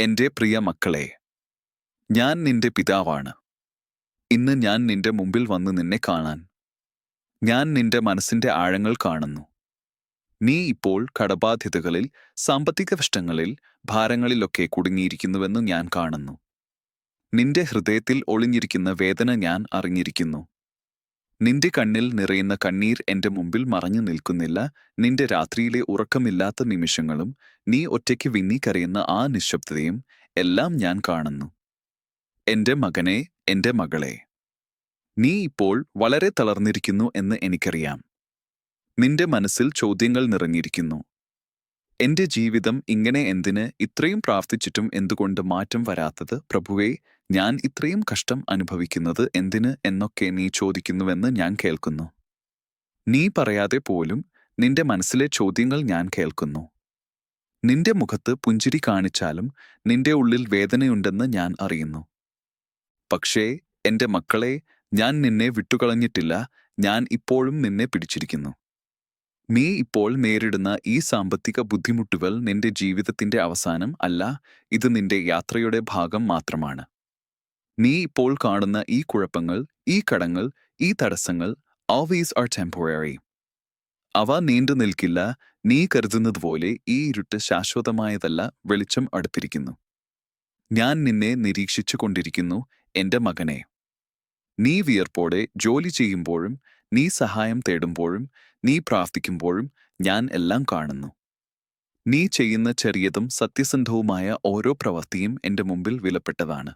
എന്റെ പ്രിയ മക്കളെ ഞാൻ നിന്റെ പിതാവാണ്. ഇന്ന് ഞാൻ നിന്റെ മുമ്പിൽ വന്ന് നിന്നെ കാണാൻ. ഞാൻ നിന്റെ മനസ്സിന്റെ ആഴങ്ങൾ കാണുന്നു. നീ ഇപ്പോൾ കടബാധ്യതകളിൽ സാമ്പത്തിക കഷ്ടങ്ങളിൽ ഭാരങ്ങളിലൊക്കെ കുടുങ്ങിയിരിക്കുന്നുവെന്ന് ഞാൻ കാണുന്നു. നിന്റെ ഹൃദയത്തിൽ ഒളിഞ്ഞിരിക്കുന്ന വേദന ഞാൻ അറിഞ്ഞിരിക്കുന്നു. നിന്റെ കണ്ണിൽ നിറയുന്ന കണ്ണീർ എന്റെ മുമ്പിൽ മറഞ്ഞു നിൽക്കുന്നില്ല. നിന്റെ രാത്രിയിലെ ഉറക്കമില്ലാത്ത നിമിഷങ്ങളും നീ ഒറ്റയ്ക്ക് വിങ്ങി കരയുന്ന ആ നിശബ്ദതയും എല്ലാം ഞാൻ കാണുന്നു. എന്റെ മകനെ എന്റെ മകളെ. നീ ഇപ്പോൾ വളരെ തളർന്നിരിക്കുന്നു എന്ന് എനിക്കറിയാം. നിന്റെ മനസ്സിൽ ചോദ്യങ്ങൾ നിറഞ്ഞിരിക്കുന്നു. എന്റെ ജീവിതം ഇങ്ങനെ എന്തിന് ഇത്രയും പ്രാർത്ഥിച്ചിട്ടും എന്തുകൊണ്ട് മാറ്റം വരാത്തത്? പ്രഭുവേ ഞാൻ ഇത്രയും കഷ്ടം അനുഭവിക്കുന്നത് എന്തിന് എന്നൊക്കെ നീ ചോദിക്കുന്നുവെന്ന് ഞാൻ കേൾക്കുന്നു. നീ പറയാതെ പോലും നിന്റെ മനസ്സിലെ ചോദ്യങ്ങൾ ഞാൻ കേൾക്കുന്നു. നിന്റെ മുഖത്ത് പുഞ്ചിരി കാണിച്ചാലും നിന്റെ ഉള്ളിൽ വേദനയുണ്ടെന്ന് ഞാൻ അറിയുന്നു. പക്ഷേ എന്റെ മക്കളെ ഞാൻ നിന്നെ വിട്ടുകളഞ്ഞിട്ടില്ല ഞാൻ ഇപ്പോഴും നിന്നെ പിടിച്ചിരിക്കുന്നു. നീ ഇപ്പോൾ നേരിടുന്ന ഈ സാമ്പത്തിക ബുദ്ധിമുട്ടുകൾ നിന്റെ ജീവിതത്തിന്റെ അവസാനം അല്ല ഇത് നിന്റെ യാത്രയുടെ ഭാഗം മാത്രമാണ്. നീ ഇപ്പോൾ കാണുന്ന ഈ കുഴപ്പങ്ങൾ ഈ കടങ്ങൾ ഈ തടസ്സങ്ങൾ always ആർ ടെമ്പററി അവ നീണ്ടു നിൽക്കില്ല നീ കരുതുന്നതുപോലെ ഈ ഇരുട്ട് ശാശ്വതമായതല്ല വെളിച്ചം അടുത്തിരിക്കുന്നു. ഞാൻ നിന്നെ നിരീക്ഷിച്ചു കൊണ്ടിരിക്കുന്നു എന്റെ മകനെ. നീ വിയർപ്പോടെ ജോലി ചെയ്യുമ്പോഴും നീ സഹായം തേടുമ്പോഴും നീ പ്രാർത്ഥിക്കുമ്പോഴും ഞാൻ എല്ലാം കാണുന്നു. നീ ചെയ്യുന്ന ചെറിയതും സത്യസന്ധവുമായ ഓരോ പ്രവൃത്തിയും എന്റെ മുമ്പിൽ വിലപ്പെട്ടതാണ്.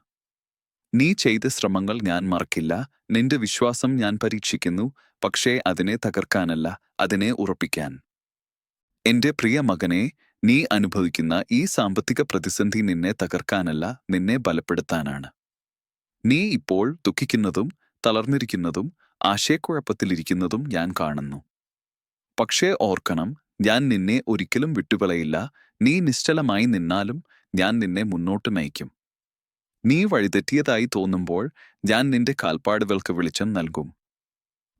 നീ ചെയ്ത ശ്രമങ്ങൾ ഞാൻ മറക്കില്ല നിന്റെ വിശ്വാസം ഞാൻ പരീക്ഷിക്കുന്നു പക്ഷേ അതിനെ തകർക്കാനല്ല അതിനെ ഉറപ്പിക്കാൻ. എന്റെ പ്രിയ മകനെ നീ അനുഭവിക്കുന്ന ഈ സാമ്പത്തിക പ്രതിസന്ധി നിന്നെ തകർക്കാനല്ല നിന്നെ ബലപ്പെടുത്താനാണ്. നീ ഇപ്പോൾ ദുഃഖിക്കുന്നതും തളർന്നിരിക്കുന്നതും ആശയക്കുഴപ്പത്തിലിരിക്കുന്നതും ഞാൻ കാണുന്നു. പക്ഷേ ഓർക്കണം ഞാൻ നിന്നെ ഒരിക്കലും വിട്ടുകളയില്ല. നീ നിശ്ചലമായി നിന്നാലും ഞാൻ നിന്നെ മുന്നോട്ട് നയിക്കും. നീ വഴിതെറ്റിയതായി തോന്നുമ്പോൾ ഞാൻ നിന്റെ കാൽപ്പാടുകൾക്ക് വെളിച്ചം നൽകും.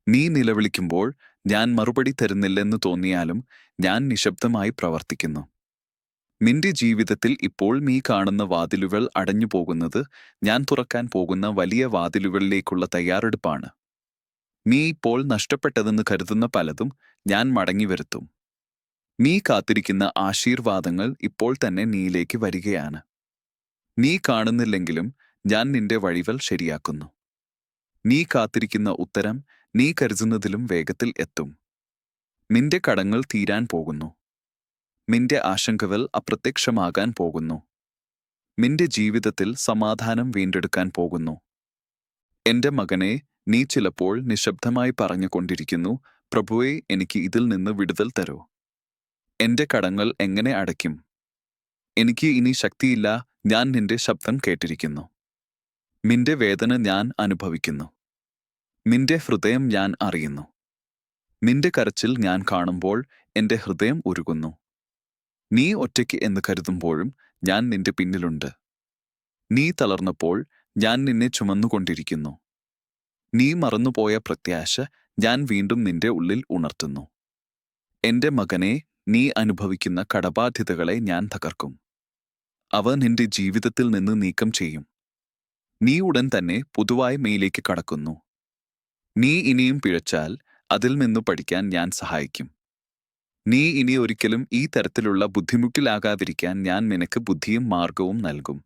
നീ നിലവിളിക്കുമ്പോൾ ഞാൻ മറുപടി തരുന്നില്ലെന്ന് തോന്നിയാലും ഞാൻ നിശബ്ദമായി പ്രവർത്തിക്കുന്നു. നിന്റെ ജീവിതത്തിൽ ഇപ്പോൾ നീ കാണുന്ന വാതിലുകൾ അടഞ്ഞു പോകുന്നത് ഞാൻ തുറക്കാൻ പോകുന്ന വലിയ വാതിലുകളിലേക്കുള്ള തയ്യാറെടുപ്പാണ്. നീ ഇപ്പോൾ നഷ്ടപ്പെട്ടതെന്ന് കരുതുന്ന പലതും ഞാൻ മടങ്ങി വരുത്തും. നീ കാത്തിരിക്കുന്ന ആശീർവാദങ്ങൾ ഇപ്പോൾ തന്നെ നീയിലേക്ക് വരികയാണ്. നീ കാണുന്നില്ലെങ്കിലും ഞാൻ നിന്റെ വഴികൾ ശരിയാക്കുന്നു. നീ കാത്തിരിക്കുന്ന ഉത്തരം നീ കരുതുന്നതിലും വേഗത്തിൽ എത്തും. നിന്റെ കടങ്ങൾ തീരാൻ പോകുന്നു. നിന്റെ ആശങ്കകൾ അപ്രത്യക്ഷമാകാൻ പോകുന്നു. നിന്റെ ജീവിതത്തിൽ സമാധാനം വീണ്ടെടുക്കാൻ പോകുന്നു. എന്റെ മകനെ നീ ചിലപ്പോൾ നിശബ്ദമായി പറഞ്ഞുകൊണ്ടിരിക്കുന്നു പ്രഭുവെ എനിക്ക് ഇതിൽ നിന്ന് വിടുതൽ തരൂ. എന്റെ കടങ്ങൾ എങ്ങനെ അടയ്ക്കും? എനിക്ക് ഇനി ശക്തിയില്ല ഞാൻ നിന്റെ ശബ്ദം കേട്ടിരിക്കുന്നു. നിന്റെ വേദന ഞാൻ അനുഭവിക്കുന്നു. നിന്റെ ഹൃദയം ഞാൻ അറിയുന്നു. നിന്റെ കരച്ചിൽ ഞാൻ കാണുമ്പോൾ എന്റെ ഹൃദയം ഉരുകുന്നു. നീ ഒറ്റയ്ക്ക് എന്ന് കരുതുമ്പോഴും ഞാൻ നിന്റെ പിന്നിലുണ്ട്. നീ തളർന്നപ്പോൾ ഞാൻ നിന്നെ ചുമന്നുകൊണ്ടിരിക്കുന്നു. നീ മറന്നുപോയ പ്രത്യാശ ഞാൻ വീണ്ടും നിന്റെ ഉള്ളിൽ ഉണർത്തുന്നു. എന്റെ മകനെ നീ അനുഭവിക്കുന്ന കടബാധ്യതകളെ ഞാൻ തകർക്കും. അവ നിന്റെ ജീവിതത്തിൽ നിന്ന് നീക്കം ചെയ്യും. നീ ഉടൻ തന്നെ പുതുവായ മെയിലേക്ക് കടക്കുന്നു. നീ ഇനിയും പിഴച്ചാൽ അതിൽ നിന്ന് പഠിക്കാൻ ഞാൻ സഹായിക്കും. നീ ഇനി ഒരിക്കലും ഈ തരത്തിലുള്ള ബുദ്ധിമുട്ടിലാകാതിരിക്കാൻ ഞാൻ നിനക്ക് ബുദ്ധിയും മാർഗവും നൽകും.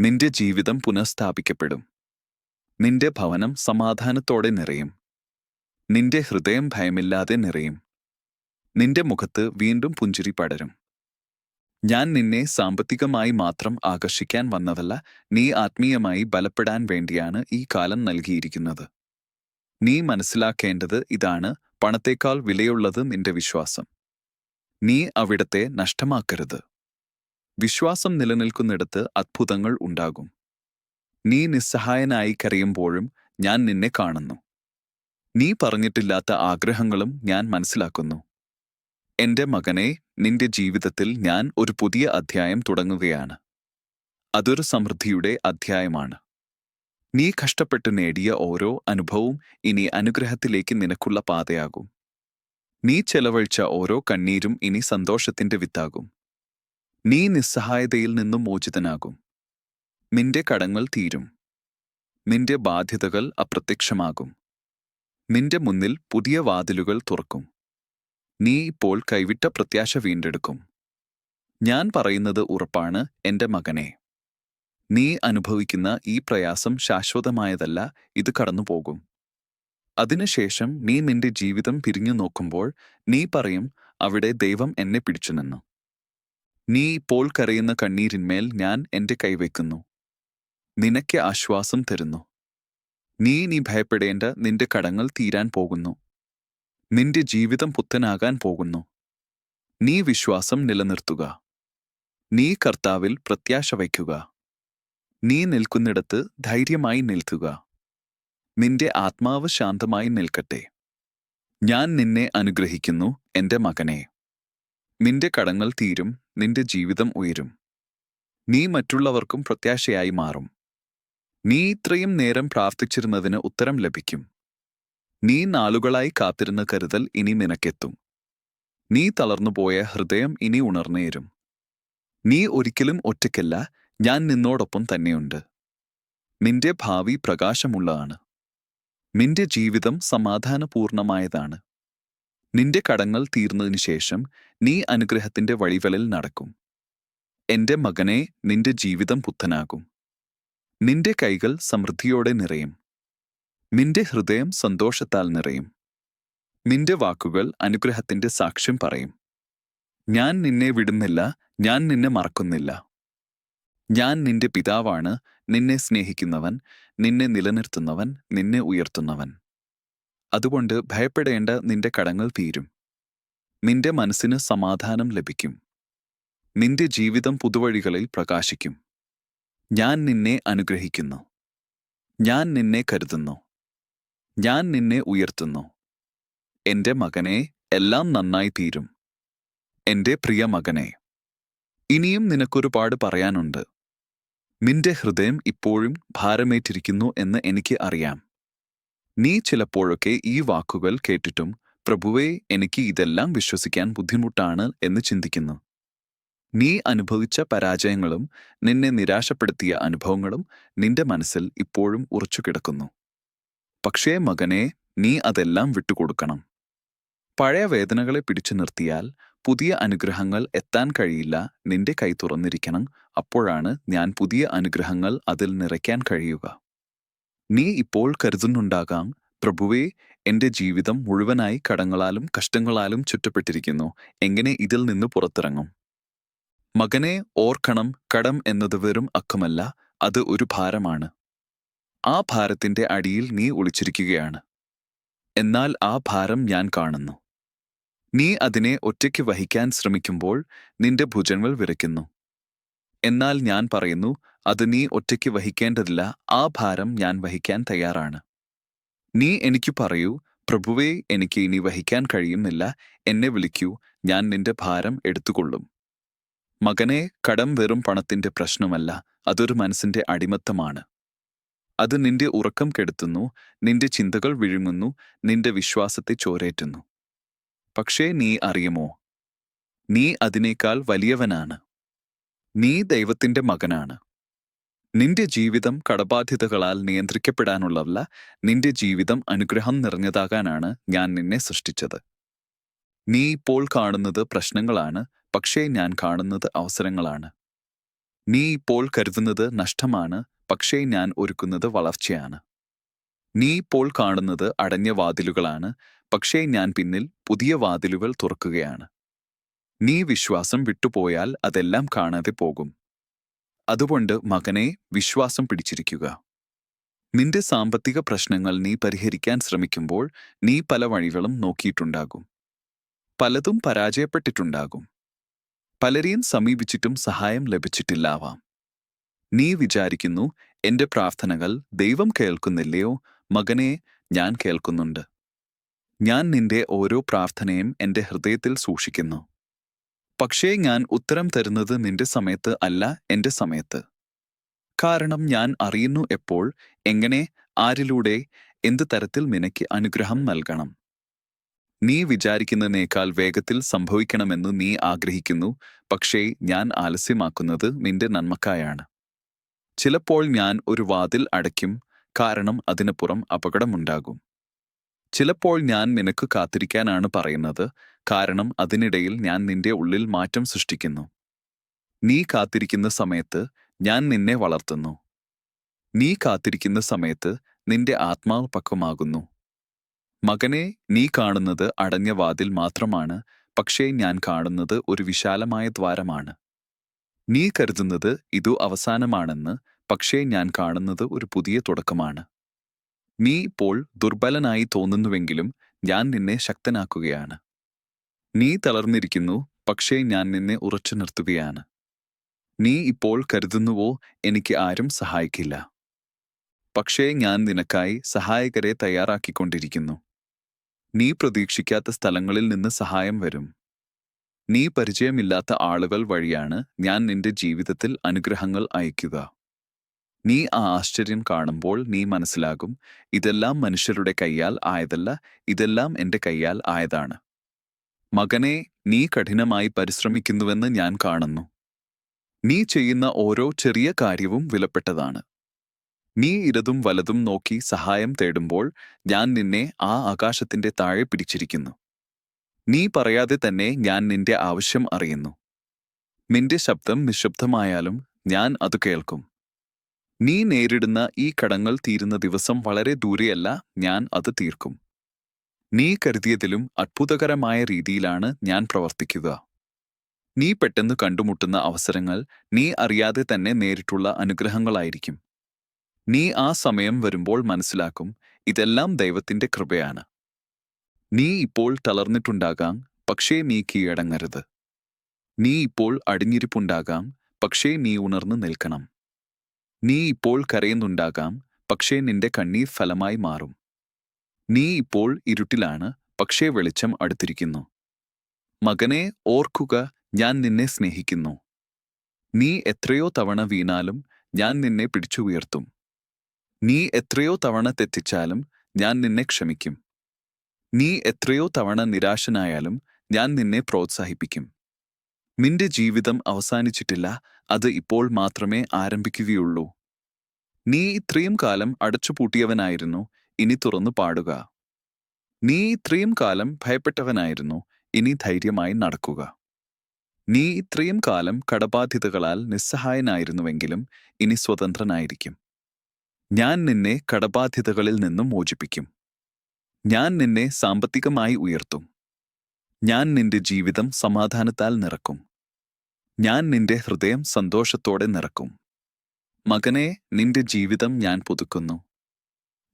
നിന്റെ ജീവിതം പുനഃസ്ഥാപിക്കപ്പെടും. നിന്റെ ഭവനം സമാധാനത്തോടെ നിറയും. നിന്റെ ഹൃദയം ഭയമില്ലാതെ നിറയും. നിന്റെ മുഖത്ത് വീണ്ടും പുഞ്ചിരി പടരും. ഞാൻ നിന്നെ സാമ്പത്തികമായി മാത്രം ആകർഷിക്കാൻ വന്നതല്ല നീ ആത്മീയമായി ബലപ്പെടാൻ വേണ്ടിയാണ് ഈ കാലം നൽകിയിരിക്കുന്നത്. നീ മനസ്സിലാക്കേണ്ടത് ഇതാണ് പണത്തേക്കാൾ വിലയുള്ളത് നിന്റെ വിശ്വാസം. നീ അവിടത്തെ നഷ്ടമാക്കരുത്. വിശ്വാസം നിലനിൽക്കുന്നിടത്ത് അത്ഭുതങ്ങൾ ഉണ്ടാകും. നീ നിസ്സഹായനായി കരയുമ്പോഴും ഞാൻ നിന്നെ കാണുന്നു. നീ പറഞ്ഞിട്ടില്ലാത്ത ആഗ്രഹങ്ങളും ഞാൻ മനസ്സിലാക്കുന്നു. എന്റെ മകനെ നിന്റെ ജീവിതത്തിൽ ഞാൻ ഒരു പുതിയ അധ്യായം തുടങ്ങുകയാണ്. അതൊരു സമൃദ്ധിയുടെ അധ്യായമാണ്. നീ കഷ്ടപ്പെട്ട് നേടിയ ഓരോ അനുഭവവും ഇനി അനുഗ്രഹത്തിലേക്ക് നിനക്കുള്ള പാതയാകും. നീ ചെലവഴിച്ച ഓരോ കണ്ണീരും ഇനി സന്തോഷത്തിന്റെ വിത്താകും. നീ നിസ്സഹായതയിൽ നിന്നും മോചിതനാകും. നിന്റെ കടങ്ങൾ തീരും. നിന്റെ ബാധ്യതകൾ അപ്രത്യക്ഷമാകും. നിന്റെ മുന്നിൽ പുതിയ വാതിലുകൾ തുറക്കും. നീ ഇപ്പോൾ കൈവിട്ട പ്രത്യാശ വീണ്ടെടുക്കും. ഞാൻ പറയുന്നത് ഉറപ്പാണ് എന്റെ മകനെ. നീ അനുഭവിക്കുന്ന ഈ പ്രയാസം ശാശ്വതമായതല്ല ഇത് കടന്നുപോകും. അതിനുശേഷം നീ നിന്റെ ജീവിതം പിരിഞ്ഞു നോക്കുമ്പോൾ നീ പറയും അവിടെ ദൈവം എന്നെ പിടിച്ചു നിന്നു നീ ഇപ്പോൾ കരയുന്ന കണ്ണീരിന്മേൽ ഞാൻ എന്റെ കൈവയ്ക്കുന്നു. നിനക്ക് ആശ്വാസം തരുന്നു. നീ നീ ഭയപ്പെടേണ്ട നിന്റെ കടങ്ങൾ തീരാൻ പോകുന്നു. നിന്റെ ജീവിതം പുത്തനാകാൻ പോകുന്നു. നീ വിശ്വാസം നിലനിർത്തുക. നീ കർത്താവിൽ പ്രത്യാശ വയ്ക്കുക. നീ നിൽക്കുന്നിടത്ത് ധൈര്യമായി നിൽക്കുക. നിന്റെ ആത്മാവ് ശാന്തമായി നിൽക്കട്ടെ. ഞാൻ നിന്നെ അനുഗ്രഹിക്കുന്നു എന്റെ മകനെ. നിന്റെ കടങ്ങൾ തീരും നിന്റെ ജീവിതം ഉയരും. നീ മറ്റുള്ളവർക്കും പ്രത്യാശയായി മാറും. നീ ഇത്രയും നേരം പ്രാർത്ഥിച്ചിരുന്നതിന് ഉത്തരം ലഭിക്കും. നീ നാളുകളായി കാത്തിരുന്ന കരുതൽ ഇനി നിനക്കെത്തും. നീ തളർന്നുപോയ ഹൃദയം ഇനി ഉണർന്നേരും. നീ ഒരിക്കലും ഒറ്റയ്ക്കല്ല ഞാൻ നിന്നോടൊപ്പം തന്നെയുണ്ട്. നിന്റെ ഭാവി പ്രകാശമുള്ളതാണ്. നിന്റെ ജീവിതം സമാധാനപൂർണമായതാണ്. നിന്റെ കടങ്ങൾ തീർന്നതിനു ശേഷം നീ അനുഗ്രഹത്തിന്റെ വഴികളിൽ നടക്കും. എന്റെ മകനെ നിന്റെ ജീവിതം പുത്തനാകും നിന്റെ കൈകൾ സമൃദ്ധിയോടെ നിറയും. നിന്റെ ഹൃദയം സന്തോഷത്താൽ നിറയും. നിന്റെ വാക്കുകൾ അനുഗ്രഹത്തിന്റെ സാക്ഷ്യം പറയും. ഞാൻ നിന്നെ വിടുന്നില്ല ഞാൻ നിന്നെ മറക്കുന്നില്ല. ഞാൻ നിന്റെ പിതാവാണ് നിന്നെ സ്നേഹിക്കുന്നവൻ നിന്നെ നിലനിർത്തുന്നവൻ നിന്നെ ഉയർത്തുന്നവൻ. അതുകൊണ്ട് ഭയപ്പെടേണ്ട നിന്റെ കടങ്ങൾ തീരും. നിന്റെ മനസ്സിന് സമാധാനം ലഭിക്കും. നിന്റെ ജീവിതം പുതുവഴികളിൽ പ്രകാശിക്കും. ഞാൻ നിന്നെ അനുഗ്രഹിക്കുന്നു. ഞാൻ നിന്നെ കരുതുന്നു. ഞാൻ നിന്നെ ഉയർത്തുന്നു. എന്റെ മകനെ എല്ലാം നന്നായി തീരും. എന്റെ പ്രിയ മകനെ ഇനിയും നിനക്കൊരുപാട് പറയാനുണ്ട്. നിന്റെ ഹൃദയം ഇപ്പോഴും ഭാരമേറ്റിരിക്കുന്നു എന്ന് എനിക്ക് അറിയാം. നീ ചിലപ്പോഴൊക്കെ ഈ വാക്കുകൾ കേട്ടിട്ടും പ്രഭുവേ എനിക്ക് ഇതെല്ലാം വിശ്വസിക്കാൻ ബുദ്ധിമുട്ടാണ് എന്ന് ചിന്തിക്കുന്നു. നീ അനുഭവിച്ച പരാജയങ്ങളും നിന്നെ നിരാശപ്പെടുത്തിയ അനുഭവങ്ങളും നിന്റെ മനസ്സിൽ ഇപ്പോഴും ഉറച്ചു കിടക്കുന്നു. പക്ഷേ മകനെ നീ അതെല്ലാം വിട്ടുകൊടുക്കണം. പഴയ വേദനകളെ പിടിച്ചു നിർത്തിയാൽ പുതിയ അനുഗ്രഹങ്ങൾ എത്താൻ കഴിയില്ല നിന്റെ കൈ തുറന്നിരിക്കണം. അപ്പോഴാണ് ഞാൻ പുതിയ അനുഗ്രഹങ്ങൾ അതിൽ നിറയ്ക്കാൻ കഴിയുക. നീ ഇപ്പോൾ കരുതുന്നുണ്ടാകാം പ്രഭുവേ എന്റെ ജീവിതം മുഴുവനായി കടങ്ങളാലും കഷ്ടങ്ങളാലും ചുറ്റപ്പെട്ടിരിക്കുന്നു. എങ്ങനെ ഇതിൽ നിന്ന് പുറത്തിറങ്ങും? മകനെ ഓർക്കണം കടം എന്നത് വെറും അക്കമല്ല അത് ഒരു ഭാരമാണ്. ആ ഭാരത്തിന്റെ അടിയിൽ നീ ഒളിച്ചിരിക്കുകയാണ്. എന്നാൽ ആ ഭാരം ഞാൻ കാണുന്നു. നീ അതിനെ ഒറ്റയ്ക്ക് വഹിക്കാൻ ശ്രമിക്കുമ്പോൾ നിന്റെ ഭുജങ്ങൾ വിറയ്ക്കുന്നു. എന്നാൽ ഞാൻ പറയുന്നു അത് നീ ഒറ്റയ്ക്ക് വഹിക്കേണ്ടതില്ല ആ ഭാരം ഞാൻ വഹിക്കാൻ തയ്യാറാണ്. നീ എനിക്ക് പറയൂ പ്രഭുവേ എനിക്ക് ഇനി വഹിക്കാൻ കഴിയുന്നില്ല എന്നെ വിളിക്കൂ ഞാൻ നിന്റെ ഭാരം എടുത്തുകൊള്ളും. മകനെ കടം വെറും പണത്തിന്റെ പ്രശ്നമല്ല അതൊരു മനസ്സിന്റെ അടിമത്തമാണ്. അത് നിന്റെ ഉറക്കം കെടുത്തുന്നു നിന്റെ ചിന്തകൾ വിഴുങ്ങുന്നു നിന്റെ വിശ്വാസത്തെ ചോരേറ്റുന്നു. പക്ഷേ നീ അറിയുമോ? നീ അതിനേക്കാൾ വലിയവനാണ്. നീ ദൈവത്തിന്റെ മകനാണ്. നിന്റെ ജീവിതം കടബാധ്യതകളാൽ നിയന്ത്രിക്കപ്പെടാനുള്ളവല്ല നിന്റെ ജീവിതം അനുഗ്രഹം നിറഞ്ഞതാകാനാണ് ഞാൻ നിന്നെ സൃഷ്ടിച്ചത്. നീ ഇപ്പോൾ കാണുന്നത് പ്രശ്നങ്ങളാണ് പക്ഷേ ഞാൻ കാണുന്നത് അവസരങ്ങളാണ്. നീ ഇപ്പോൾ കരുതുന്നത് നഷ്ടമാണ് പക്ഷേ ഞാൻ ഒരുക്കുന്നത് വളർച്ചയാണ്. നീ ഇപ്പോൾ കാണുന്നത് അടഞ്ഞ വാതിലുകളാണ് പക്ഷേ ഞാൻ പിന്നിൽ പുതിയ വാതിലുകൾ തുറക്കുകയാണ്. നീ വിശ്വാസം വിട്ടുപോയാൽ അതെല്ലാം കാണാതെ പോകും. അതുകൊണ്ട് മകനെ വിശ്വാസം പിടിച്ചിരിക്കുക. നിന്റെ സാമ്പത്തിക പ്രശ്നങ്ങൾ നീ പരിഹരിക്കാൻ ശ്രമിക്കുമ്പോൾ നീ പല വഴികളും നോക്കിയിട്ടുണ്ടാകും. പലതും പരാജയപ്പെട്ടിട്ടുണ്ടാകും. പലരെയും സമീപിച്ചിട്ടും സഹായം ലഭിച്ചിട്ടില്ലാവാം. നീ വിചാരിക്കുന്നു എന്റെ പ്രാർത്ഥനകൾ ദൈവം കേൾക്കുന്നില്ലയോ? മകനെ ഞാൻ കേൾക്കുന്നുണ്ട്. ഞാൻ നിന്റെ ഓരോ പ്രാർത്ഥനയും എന്റെ ഹൃദയത്തിൽ സൂക്ഷിക്കുന്നു. പക്ഷേ ഞാൻ ഉത്തരം തരുന്നത് നിന്റെ സമയത്ത് അല്ല എന്റെ സമയത്ത്. കാരണം ഞാൻ അറിയുന്നു എപ്പോൾ എങ്ങനെ ആരിലൂടെ എന്ത് തരത്തിൽ നിനക്ക് അനുഗ്രഹം നൽകണം. നീ വിചാരിക്കുന്നതിനേക്കാൾ വേഗത്തിൽ സംഭവിക്കണമെന്ന് നീ ആഗ്രഹിക്കുന്നു പക്ഷേ ഞാൻ ആലസ്യമാക്കുന്നത് നിന്റെ നന്മക്കായാണ്. ചിലപ്പോൾ ഞാൻ ഒരു വാതിൽ അടയ്ക്കും കാരണം അതിനപ്പുറം അപകടമുണ്ടാകും. ചിലപ്പോൾ ഞാൻ നിനക്ക് കാത്തിരിക്കാനാണ് പറയുന്നത് കാരണം അതിനിടയിൽ ഞാൻ നിന്റെ ഉള്ളിൽ മാറ്റം സൃഷ്ടിക്കുന്നു. നീ കാത്തിരിക്കുന്ന സമയത്ത് ഞാൻ നിന്നെ വളർത്തുന്നു. നീ കാത്തിരിക്കുന്ന സമയത്ത് നിന്റെ ആത്മാവ് പക്വമാകുന്നു. മകനെ നീ കാണുന്നത് അടഞ്ഞ വാതിൽ മാത്രമാണ് പക്ഷേ ഞാൻ കാണുന്നത് ഒരു വിശാലമായ ദ്വാരമാണ്. നീ കരുതുന്നത് ഇതു അവസാനമാണെന്ന് പക്ഷേ ഞാൻ കാണുന്നത് ഒരു പുതിയ തുടക്കമാണ്. നീ ഇപ്പോൾ ദുർബലനായി തോന്നുന്നുവെങ്കിലും ഞാൻ നിന്നെ ശക്തനാക്കുകയാണ്. നീ തളർന്നിരിക്കുന്നു പക്ഷേ ഞാൻ നിന്നെ ഉറച്ചു നിർത്തുകയാണ്. നീ ഇപ്പോൾ കരുതുന്നുവോ എനിക്ക് ആരും സഹായിക്കില്ല. പക്ഷേ ഞാൻ നിനക്കായി സഹായകരെ തയ്യാറാക്കിക്കൊണ്ടിരിക്കുന്നു. നീ പ്രതീക്ഷിക്കാത്ത സ്ഥലങ്ങളിൽ നിന്ന് സഹായം വരും. നീ പരിചയമില്ലാത്ത ആളുകൾ വഴിയാണ് ഞാൻ നിന്റെ ജീവിതത്തിൽ അനുഗ്രഹങ്ങൾ അയക്കുക. നീ ആ ആശ്ചര്യം കാണുമ്പോൾ നീ മനസ്സിലാകും ഇതെല്ലാം മനുഷ്യരുടെ കൈയാൽ ആയതല്ല ഇതെല്ലാം എന്റെ കൈയാൽ ആയതാണ്. മകനെ നീ കഠിനമായി പരിശ്രമിക്കുന്നുവെന്ന് ഞാൻ കാണുന്നു. നീ ചെയ്യുന്ന ഓരോ ചെറിയ കാര്യവും വിലപ്പെട്ടതാണ്. നീ ഇടതും വലതും നോക്കി സഹായം തേടുമ്പോൾ ഞാൻ നിന്നെ ആ ആകാശത്തിന്റെ താഴെ പിടിച്ചിരിക്കുന്നു. നീ പറയാതെ തന്നെ ഞാൻ നിന്റെ ആവശ്യം അറിയുന്നു. നിന്റെ ശബ്ദം നിശബ്ദമായാലും ഞാൻ അത് കേൾക്കും. നീ നേരിടുന്ന ഈ കടങ്ങൾ തീരുന്ന ദിവസം വളരെ ദൂരെയല്ല ഞാൻ അത് തീർക്കും. നീ കരുതിയതിലും അത്ഭുതകരമായ രീതിയിലാണ് ഞാൻ പ്രവർത്തിക്കുക. നീ പെട്ടെന്ന് കണ്ടുമുട്ടുന്ന അവസരങ്ങൾ നീ അറിയാതെ തന്നെ നേരിട്ടുള്ള അനുഗ്രഹങ്ങളായിരിക്കും. നീ ആ സമയം വരുമ്പോൾ മനസ്സിലാക്കും ഇതെല്ലാം ദൈവത്തിന്റെ കൃപയാണ്. നീ ഇപ്പോൾ തളർന്നിട്ടുണ്ടാകാം പക്ഷേ നീ കീഴടങ്ങരുത്. നീ ഇപ്പോൾ അടിഞ്ഞിരിപ്പുണ്ടാകാം പക്ഷേ നീ ഉണർന്നു നിൽക്കണം. നീ ഇപ്പോൾ കരയുന്നുണ്ടാകാം പക്ഷേ നിന്റെ കണ്ണീർ ഫലമായി മാറും. നീ ഇപ്പോൾ ഇരുട്ടിലാണ് പക്ഷേ വെളിച്ചം അടുത്തിരിക്കുന്നു. മകനെ ഓർക്കുക ഞാൻ നിന്നെ സ്നേഹിക്കുന്നു. നീ എത്രയോ തവണ വീണാലും ഞാൻ നിന്നെ പിടിച്ചുയർത്തും. നീ എത്രയോ തവണ തെറ്റിച്ചാലും ഞാൻ നിന്നെ ക്ഷമിക്കും. നീ എത്രയോ തവണ നിരാശനായാലും ഞാൻ നിന്നെ പ്രോത്സാഹിപ്പിക്കും. നിന്റെ ജീവിതം അവസാനിച്ചിട്ടില്ല അത് ഇപ്പോൾ മാത്രമേ ആരംഭിക്കുകയുള്ളൂ. നീ ഇത്രയും കാലം അടച്ചുപൂട്ടിയവനായിരുന്നു ഇനി തുറന്നു പാടുക. നീ ഇത്രയും കാലം ഭയപ്പെട്ടവനായിരുന്നു ഇനി ധൈര്യമായി നടക്കുക. നീ ഇത്രയും കാലം കടബാധ്യതകളാൽ നിസ്സഹായനായിരുന്നുവെങ്കിലും ഇനി സ്വതന്ത്രനായിരിക്കും. ഞാൻ നിന്നെ കടബാധ്യതകളിൽ നിന്നും മോചിപ്പിക്കും. ഞാൻ നിന്നെ സാമ്പത്തികമായി ഉയർത്തും. ഞാൻ നിന്റെ ജീവിതം സമാധാനത്താൽ നിറക്കും. ഞാൻ നിന്റെ ഹൃദയം സന്തോഷത്തോടെ നിറക്കും. മകനെ നിന്റെ ജീവിതം ഞാൻ പുതുക്കുന്നു.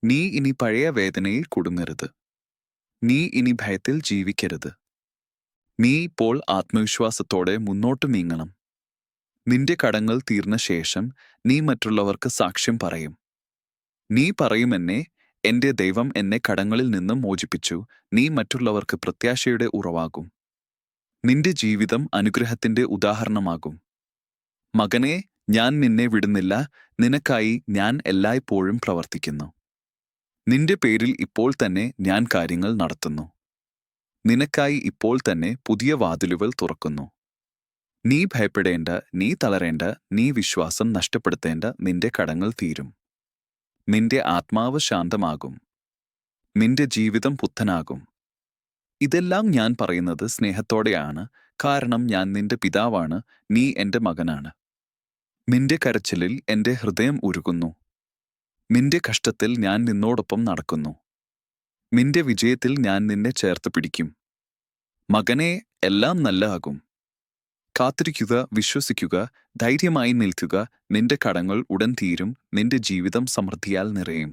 നീ ഇനി പഴയ വേദനയിൽ കുടുങ്ങരുത്. നീ ഇനി ഭയത്തിൽ ജീവിക്കരുത്. നീ ഇപ്പോൾ ആത്മവിശ്വാസത്തോടെ മുന്നോട്ട് നീങ്ങണം. നിന്റെ കടങ്ങൾ തീർന്ന ശേഷം നീ മറ്റുള്ളവർക്ക് സാക്ഷ്യം പറയും. നീ പറയുമെന്നെ എന്റെ ദൈവം എന്നെ കടങ്ങളിൽ നിന്നും മോചിപ്പിച്ചു. നീ മറ്റുള്ളവർക്ക് പ്രത്യാശയുടെ ഉറവാകും. നിന്റെ ജീവിതം അനുഗ്രഹത്തിന്റെ ഉദാഹരണമാകും. മകനെ ഞാൻ നിന്നെ വിടുന്നില്ല. നിനക്കായി ഞാൻ എല്ലായ്പ്പോഴും പ്രവർത്തിക്കുന്നു. നിന്റെ പേരിൽ ഇപ്പോൾ തന്നെ ഞാൻ കാര്യങ്ങൾ നടത്തുന്നു. നിനക്കായി ഇപ്പോൾ തന്നെ പുതിയ വാതിലുകൾ തുറക്കുന്നു. നീ ഭയപ്പെടേണ്ട നീ തളരേണ്ട നീ വിശ്വാസം നഷ്ടപ്പെടുത്തേണ്ട നിന്റെ കടങ്ങൾ തീരും. നിന്റെ ആത്മാവ് ശാന്തമാകും. നിന്റെ ജീവിതം പുത്തനാകും. ഇതെല്ലാം ഞാൻ പറയുന്നത് സ്നേഹത്തോടെയാണ് കാരണം ഞാൻ നിന്റെ പിതാവാണ് നീ എന്റെ മകനാണ്. നിന്റെ കരച്ചിലിൽ എന്റെ ഹൃദയം ഉരുകുന്നു. നിന്റെ കഷ്ടത്തിൽ ഞാൻ നിന്നോടൊപ്പം നടക്കുന്നു. നിന്റെ വിജയത്തിൽ ഞാൻ നിന്നെ ചേർത്ത് പിടിക്കും. മകനെ എല്ലാം നല്ലതാകും. കാത്തിരിക്കുക വിശ്വസിക്കുക ധൈര്യമായി നിൽക്കുക നിന്റെ കടങ്ങൾ ഉടൻ തീരും നിന്റെ ജീവിതം സമൃദ്ധിയാൽ നിറയും.